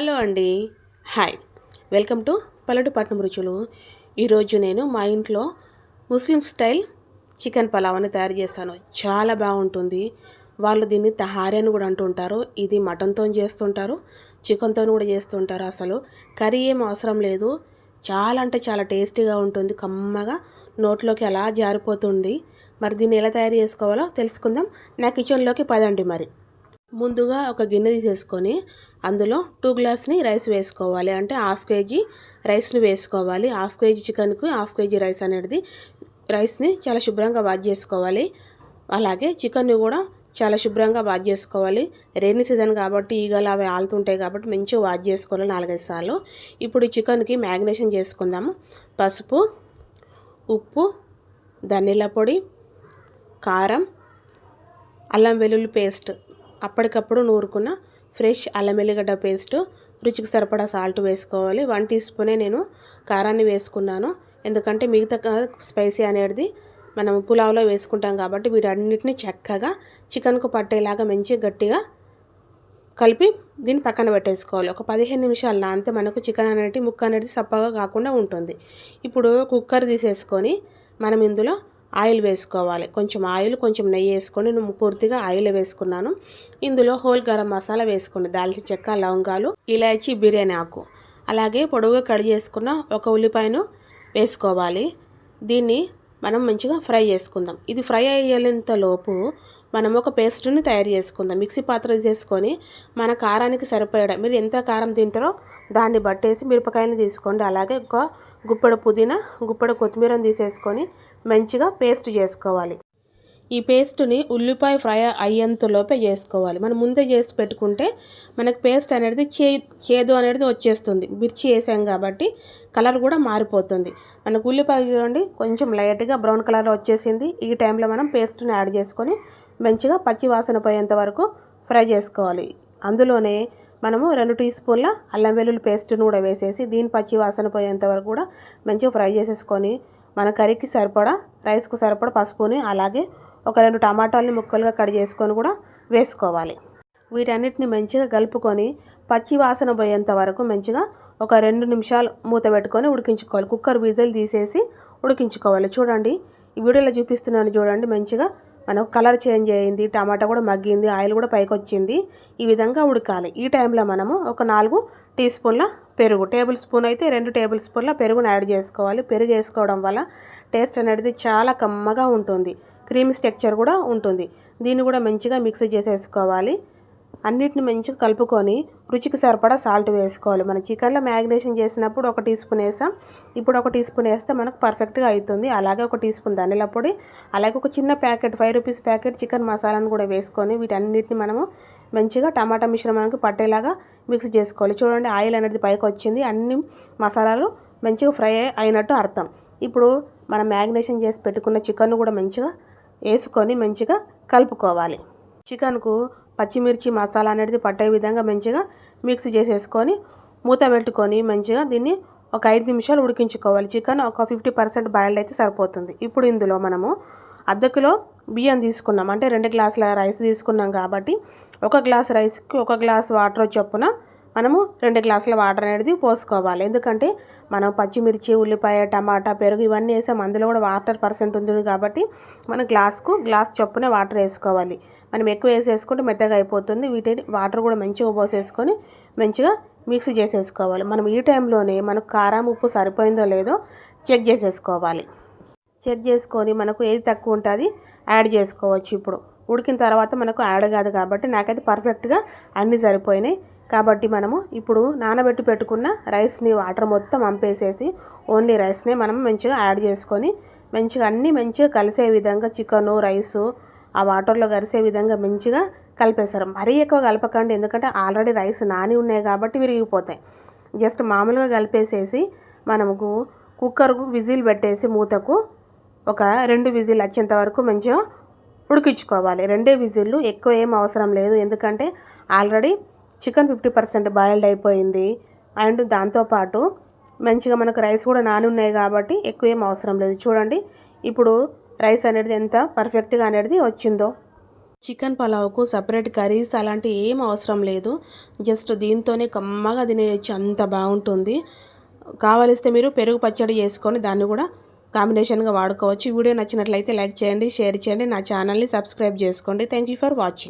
Hello అండి. Hi. Welcome to పల్లెటూపట్నం రుచులు. ఈరోజు నేను మా ఇంట్లో ముస్లిం స్టైల్ చికెన్ పలావ్ అని తయారు చేస్తాను చాలా బాగుంటుంది. వాళ్ళు దీన్ని తహారి అని కూడా అంటుంటారు. ఇది మటన్తో చేస్తుంటారు. చికెన్తో కూడా చేస్తుంటారు అసలు. కర్రీ ఏం అవసరం లేదు. చాలా అంటే చాలా టేస్టీగా ఉంటుంది. కమ్మగా నోట్లోకి అలా జారిపోతుంది. మరి దీన్ని ఎలా తయారు చేసుకోవాలో తెలుసుకుందాం. నా కిచెన్లోకి పదండి మరి. ముందుగా ఒక గిన్నె తీసేసుకొని అందులో టూ గ్లాస్ని రైస్ వేసుకోవాలి. అంటే హాఫ్ కేజీ రైస్ని వేసుకోవాలి. హాఫ్ కేజీ చికెన్కి హాఫ్ కేజీ రైస్ అనేది రైస్ని చాలా శుభ్రంగా వాష్ చేసుకోవాలి. అలాగే చికెన్ని కూడా చాలా శుభ్రంగా వాష్ చేసుకోవాలి. రైనీ సీజన్ కాబట్టి ఈగలు అవి ఆలుతుంటాయి కాబట్టి మంచిగా వాష్ చేసుకోవాలి నాలుగైదు సార్లు. ఇప్పుడు ఈ చికెన్కి మ్యాగ్నేషన్ చేసుకుందాము పసుపు ఉప్పు ధనియాల పొడి కారం అల్లం వెల్లుల్లి పేస్ట్ అప్పటికప్పుడు నూరుకున్న ఫ్రెష్ అల్లం ఎల్లిగడ్డ పేస్ట్ రుచికి సరిపడా సాల్ట్ వేసుకోవాలి. వన్ టీ స్పూనే నేను కారాన్ని వేసుకున్నాను. ఎందుకంటే మిగతా స్పైసీ అనేది మనం పులావ్లో వేసుకుంటాం కాబట్టి వీటన్నిటిని చక్కగా చికెన్కు పట్టేలాగా మంచి గట్టిగా కలిపి దీన్ని పక్కన పెట్టేసుకోవాలి. ఒక పదిహేను నిమిషాలు అంతే మనకు చికెన్ అనేది ముక్క అనేది సప్పగా కాకుండా ఉంటుంది. ఇప్పుడు కుక్కర్ తీసేసుకొని మనం ఇందులో ఆయిల్ వేసుకోవాలి. కొంచెం ఆయిల్ కొంచెం నెయ్యి వేసుకొని నేను పూర్తిగా ఆయిల్ వేసుకున్నాను. ఇందులో హోల్ గరం మసాలా వేసుకోండి. దాల్చిన చెక్క లవంగాలు ఇలాచి బిర్యానీ ఆకు. అలాగే పొడవుగా కట్ చేసుకున్న ఒక ఉల్లిపాయను వేసుకోవాలి. దీన్ని మనం మంచిగా ఫ్రై చేసుకుందాం. ఇది ఫ్రై అయ్యేంత లోపు మనం ఒక పేస్ట్ని తయారు చేసుకుందాం. మిక్సీ పాత్ర చేసుకొని మన కారానికి సరిపోయడం మీరు ఎంత కారం తింటారో దాన్ని బట్టేసి మిరపకాయలు తీసుకోండి. అలాగే ఒక గుప్పెడు పుదీనా గుప్పెడు కొత్తిమీరని తీసేసుకొని మంచిగా పేస్ట్ చేసుకోవాలి. ఈ పేస్ట్ని ఉల్లిపాయ ఫ్రై అయ్యేంతలోపే చేసుకోవాలి. మనం ముందే చేసి పెట్టుకుంటే మనకు పేస్ట్ అనేది చే చేదు అనేది వచ్చేస్తుంది. మిర్చి వేసాం కాబట్టి కలర్ కూడా మారిపోతుంది. మనకు ఉల్లిపాయ చూడండి కొంచెం లైట్గా బ్రౌన్ కలర్ వచ్చేసింది. ఈ టైంలో మనం పేస్ట్ని యాడ్ చేసుకొని మంచిగా పచ్చి వాసన పోయేంత వరకు ఫ్రై చేసుకోవాలి. అందులోనే మనము రెండు టీ స్పూన్ల అల్లం వెల్లుల్లి పేస్ట్ను కూడా వేసేసి దీని పచ్చి వాసన పోయేంత వరకు కూడా మంచిగా ఫ్రై చేసేసుకొని మన కర్రీకి సరిపడా రైస్కు సరిపడా పసుపుని అలాగే ఒక రెండు టమాటాలని ముక్కలుగా కట్ చేసుకొని కూడా వేసుకోవాలి. వీటన్నిటిని మంచిగా కలుపుకొని పచ్చి వాసన పోయేంత వరకు మంచిగా ఒక రెండు నిమిషాలు మూత పెట్టుకొని ఉడికించుకోవాలి. కుక్కర్ విజిల్ తీసేసి ఉడికించుకోవాలి. చూడండి ఈ వీడియోలో చూపిస్తున్నాను చూడండి మంచిగా మనకు కలర్ చేంజ్ అయింది టమాటా కూడా మగ్గింది ఆయిల్ కూడా పైకి వచ్చింది ఈ విధంగా ఉడకాలి. ఈ టైంలో మనము ఒక నాలుగు టీ స్పూన్ల పెరుగు. టేబుల్ స్పూన్ అయితే రెండు టేబుల్ స్పూన్ల పెరుగును యాడ్ చేసుకోవాలి. పెరుగు వేసుకోవడం వల్ల టేస్ట్ అనేది చాలా కమ్మగా ఉంటుంది. క్రీమీ స్ట్రక్చర్ కూడా ఉంటుంది. దీన్ని కూడా మంచిగా మిక్స్ చేసేసుకోవాలి. అన్నిటిని మంచిగా కలుపుకొని రుచికి సరిపడా సాల్ట్ వేసుకోవాలి. మన చికెన్లో మ్యాగ్నేషన్ చేసినప్పుడు ఒక టీ స్పూన్ వేసాం. ఇప్పుడు ఒక టీ స్పూన్ వేస్తే మనకు పర్ఫెక్ట్గా అవుతుంది అలాగే ఒక టీ స్పూన్ ధనియాల పొడి అలాగే ఒక చిన్న packet five rupees packet chicken మసాలాను కూడా వేసుకొని వీటన్నిటిని మనము మంచిగా టమాటా మిశ్రమానికి పట్టేలాగా మిక్స్ చేసుకోవాలి. చూడండి ఆయిల్ అనేది పైకి వచ్చింది. అన్ని మసాలాలు మంచిగా ఫ్రై అయినట్టు అర్థం. ఇప్పుడు మనం మ్యాగ్నేషన్ చేసి పెట్టుకున్న చికెన్ కూడా మంచిగా వేసుకొని మంచిగా కలుపుకోవాలి. చికెన్కు పచ్చిమిర్చి మసాలా అనేది పట్టే విధంగా మంచిగా మిక్స్ చేసేసుకొని మూత పెట్టుకొని మంచిగా దీన్ని ఒక ఐదు నిమిషాలు ఉడికించుకోవాలి. చికెన్ ఒక ఫిఫ్టీ పర్సెంట్ బాయిల్డ్ అయితే సరిపోతుంది. ఇప్పుడు ఇందులో మనము అర్ధ కిలో బియ్యం తీసుకున్నాం. అంటే రెండు గ్లాసుల రైస్ తీసుకున్నాం కాబట్టి ఒక గ్లాస్ రైస్కి ఒక గ్లాస్ వాటర్ చొప్పున మనము రెండు గ్లాసుల వాటర్ అనేది పోసుకోవాలి. ఎందుకంటే మనం పచ్చిమిర్చి ఉల్లిపాయ టమాటా పెరుగు ఇవన్నీ వేసాం. అందులో కూడా వాటర్ పర్సెంట్ ఉంటుంది కాబట్టి మన గ్లాస్కు గ్లాస్ చొప్పున వాటర్ వేసుకోవాలి. మనం ఎక్కువ వేసేసుకుంటే మెత్తగా అయిపోతుంది. వీటిని వాటర్ కూడా మంచిగా పోసేసుకొని మంచిగా మిక్స్ చేసేసుకోవాలి. మనం ఈ టైంలోనే మనకు కారం ఉప్పు సరిపోయిందో లేదో చెక్ చేసేసుకోవాలి. చెక్ చేసుకొని మనకు ఏది తక్కువ ఉంటుంది యాడ్ చేసుకోవచ్చు ఇప్పుడు. ఉడికిన తర్వాత మనకు యాడ్ కాదు కాబట్టి నాకైతే పర్ఫెక్ట్గా అన్నీ సరిపోయినాయి. కాబట్టి మనము ఇప్పుడు నానబెట్టి పెట్టుకున్న రైస్ని వాటర్ మొత్తం అంపేసేసి ఓన్లీ రైస్ని మనం మంచిగా యాడ్ చేసుకొని మంచిగా అన్నీ మంచిగా కలిసే విధంగా చికెను రైసు ఆ వాటర్లో కలిసే విధంగా మంచిగా కలిపేశారు. మరీ ఎక్కువ కలపకండి ఎందుకంటే ఆల్రెడీ రైస్ నాని ఉన్నాయి కాబట్టి విరిగిపోతాయి. జస్ట్ మామూలుగా కలిపేసేసి మనకు కుక్కర్కు విజిల్ పెట్టేసి మూతకు ఒక రెండు విజిల్ వచ్చేంత వరకు మంచిగా ఉడికించుకోవాలి. రెండే విజిల్లు ఎక్కువ ఏం అవసరం లేదు. ఎందుకంటే already chicken fifty percent boiled అయిపోయింది. అండ్ దాంతోపాటు మంచిగా మనకు రైస్ కూడా నాని ఉన్నాయి కాబట్టి ఎక్కువ ఏం అవసరం లేదు. చూడండి ఇప్పుడు రైస్ అనేది ఎంత పర్ఫెక్ట్గా అనేది వచ్చిందో. చికెన్ పలావ్కు సపరేట్ కర్రీస్ అలాంటివి ఏం అవసరం లేదు. జస్ట్ దీంతోనే కమ్మగా తినేయచ్చు. అంత బాగుంటుంది. కావలిస్తే మీరు పెరుగు పచ్చడి చేసుకొని దాన్ని కూడా కాంబినేషన్గా వాడుకోవచ్చు. వీడియో నచ్చినట్లయితే లైక్ చేయండి షేర్ చేయండి నా ఛానల్ని సబ్స్క్రైబ్ చేసుకోండి. Thank you for watching